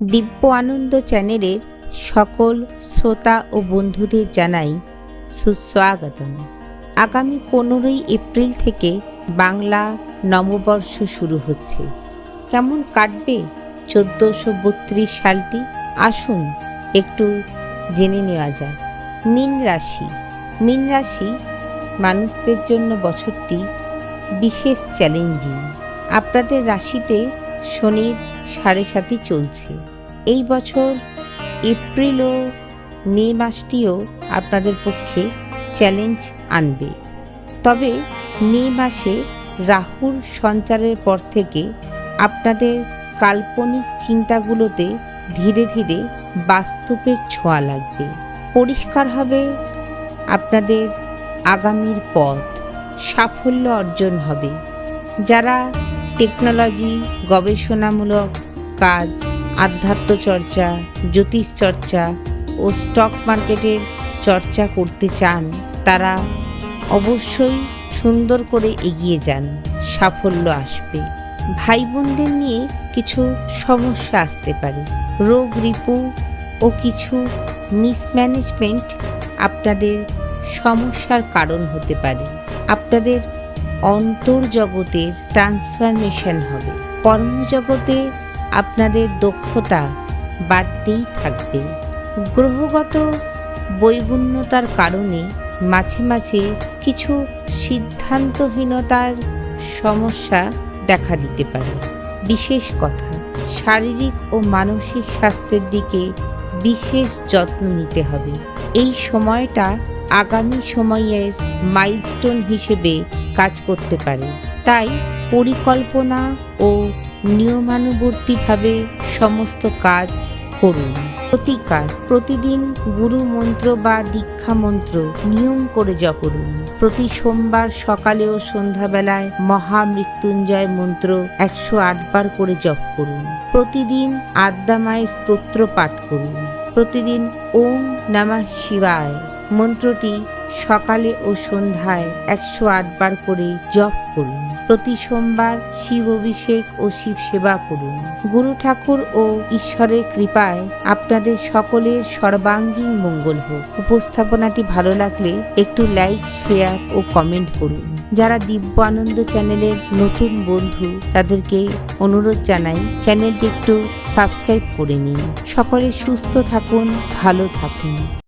দিব্য আনন্দ চ্যানেলের সকল শ্রোতা ও বন্ধুদের জানাই সুস্বাগতম। আগামী পনেরোই এপ্রিল থেকে বাংলা নববর্ষ শুরু হচ্ছে। কেমন কাটবে চোদ্দোশো বত্রিশ সালটি? আসুন একটু জেনে নেওয়া যাক। মীন রাশি। মীন রাশি মানুষদের জন্য বছরটি বিশেষ চ্যালেঞ্জিং আপনাদের রাশিতে শনির সাড়ে সাথে চলছে। এই বছর এপ্রিল ও মে মাসটিও আপনাদের পক্ষে চ্যালেঞ্জ আনবে। তবে মে মাসে রাহুর সঞ্চারের পর থেকে আপনাদের কাল্পনিক চিন্তাগুলোতে ধীরে ধীরে বাস্তবের ছোঁয়া লাগবে। পরিষ্কার হবে আপনাদের আগামীর পথ। সাফল্য অর্জন হবে। যারা টেকনোলজি গবেষণামূলক কাজ, আধ্যাত্ম চর্চা, জ্যোতিষ চর্চা ও স্টক মার্কেটের চর্চা করতে চান, তারা অবশ্যই সুন্দর করে এগিয়ে যান, সাফল্য আসবে। ভাই বোনদের নিয়ে কিছু সমস্যা আসতে পারে, রোগ, রিপু ও কিছু মিসম্যানেজমেন্ট আপনাদের সমস্যার কারণ হতে পারে। আপনাদের অন্তর্জগতের ট্রান্সফরমেশন হবে। কর্মজগতে আপনাদের দক্ষতা বাড়তেই থাকবে। গ্রহগত বৈগুণ্যতার কারণে মাঝে মাঝে কিছু সিদ্ধান্তহীনতার সমস্যা দেখা দিতে পারে। বিশেষ কথা, শারীরিক ও মানসিক স্বাস্থ্যের দিকে বিশেষ যত্ন নিতে হবে। এই সময়টা আগামী সময়ের মাইলস্টোন হিসেবে কাজ করতে পারে। তাই পরিকল্পনা ও নিয়মানুবর্তীভাবে সমস্ত কাজ করুন। প্রতিকার, প্রতিদিন গুরু মন্ত্র বা দীক্ষা মন্ত্র নিয়ম করে জপ করুন। প্রতি সোমবার সকালে ও সন্ধ্যাবেলায় মহামৃত্যুঞ্জয় মন্ত্র একশো আটবার করে জপ করুন। প্রতিদিন আদ্যামায় স্তোত্র পাঠ করুন। প্রতিদিন ওম নমঃ শিবায়। মন্ত্রটি সকালে ও সন্ধ্যায় একশো আট বার করে জপ করুন। প্রতি সোমবার শিব অভিষেক ও শিব সেবা করুন। গুরু ঠাকুর ও ঈশ্বরের কৃপায় আপনাদের সকলের সর্বাঙ্গীন মঙ্গল হোক। উপস্থাপনাটি ভালো লাগলে একটু লাইক, শেয়ার ও কমেন্ট করুন। যারা দিব্য আনন্দ চ্যানেলের নতুন বন্ধু, তাদেরকে অনুরোধ জানাই চ্যানেলটি একটু সাবস্ক্রাইব করে নিন। সকলে সুস্থ থাকুন, ভালো থাকুন।